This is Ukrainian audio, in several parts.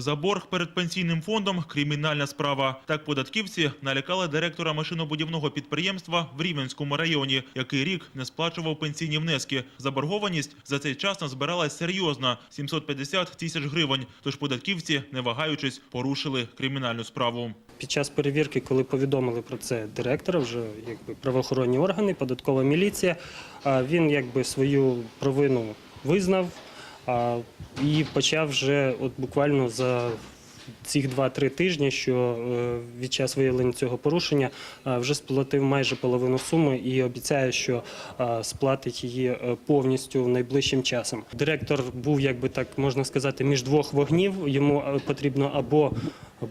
За борг перед пенсійним фондом кримінальна справа. Так податківці налякали директора машинобудівного підприємства в Рівненському районі, який рік не сплачував пенсійні внески. Заборгованість за цей час назбиралась серйозна – 750 тисяч гривень. Тож податківці, не вагаючись, порушили кримінальну справу. Під час перевірки, коли повідомили про це директора, вже якби правоохоронні органи, податкова міліція, він якби свою провину визнав а, і почав вже от буквально за цих 2-3 тижні, що е, від час виявлення цього порушення а, вже сплатив майже половину суми і обіцяє, що а, сплатить її е, повністю найближчим часом. Директор був, якби так можна сказати, між двох вогнів. Йому е, потрібно або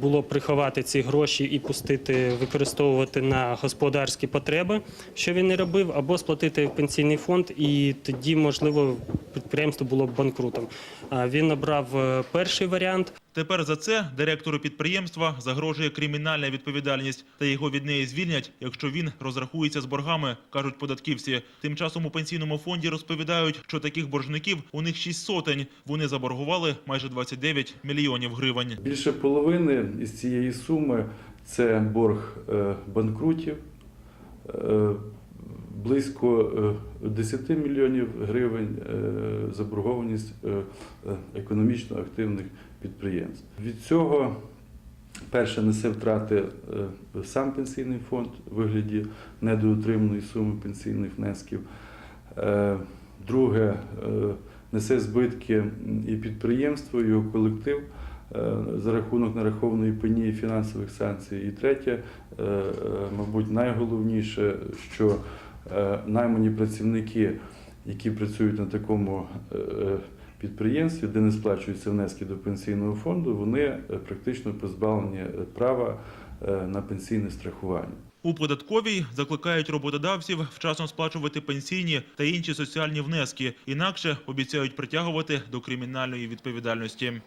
було приховати ці гроші і пустити використовувати на господарські потреби, що він не робив, або сплатити в пенсійний фонд, і тоді, можливо, підприємство було б банкрутом. А Він обрав е, перший варіант. Тепер за це директору підприємства загрожує кримінальна відповідальність, та його від неї звільнять, якщо він розрахується з боргами, кажуть податківці. Тим часом у пенсійному фонді розповідають, що таких боржників у них шість сотень. Вони заборгували майже 29 мільйонів гривень. Більше половини із цієї суми це борг е, банкрутів, е, близько е, 10 мільйонів гривень е, заборгованість е, е, економічно активних підприємств. Від цього перше несе втрати е, сам пенсійний фонд у вигляді недоотриманої суми пенсійних внесків. Е, Друге, е, несе збитки і підприємство, і його колектив е, за рахунок нарахованої пені і фінансових санкцій. І третє, е, е, мабуть, найголовніше, що е, наймані працівники, які працюють на такому е, е, підприємстві, де не сплачуються внески до пенсійного фонду, вони е, практично позбавлені е, права е, на пенсійне страхування. У податковій закликають роботодавців вчасно сплачувати пенсійні та інші соціальні внески, інакше обіцяють притягувати до кримінальної відповідальності.